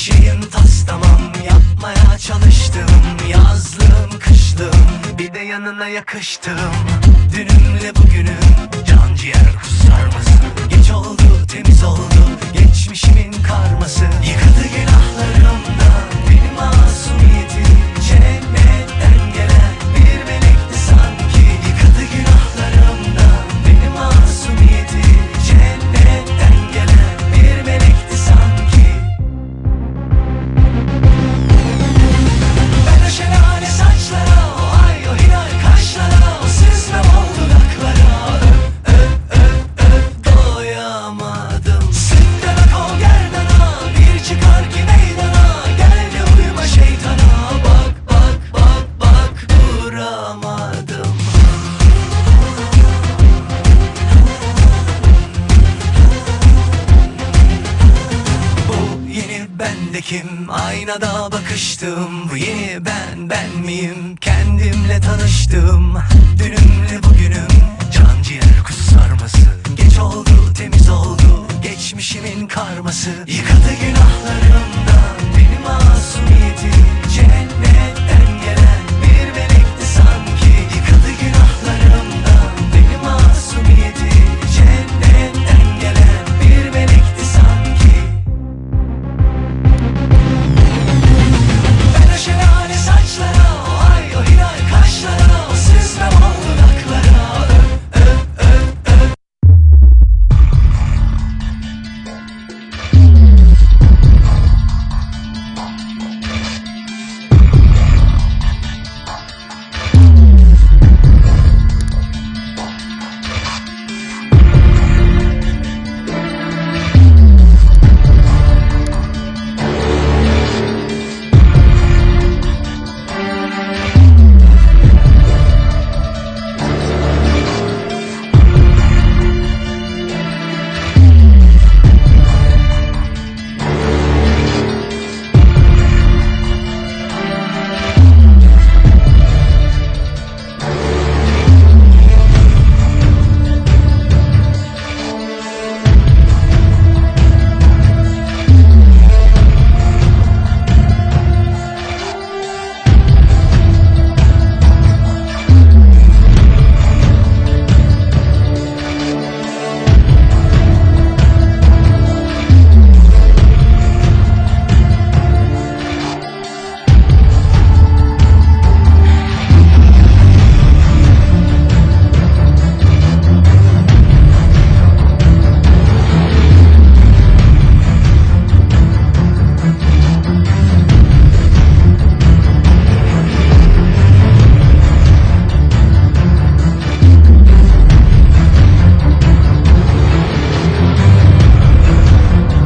şeyim tas tamam. Yapmaya çalıştım. Yazlığım kışlığım. Bir de yanına yakıştım. Dünümle bugünüm. Can ciğer kusar mısın? Geç oldu temiz oldu. Geçmişimin karması. Yıkadı yeni bendekim Aynada bakıştım. Bu yeni ben ben miyim? Kendimle tanıştım. Dünümle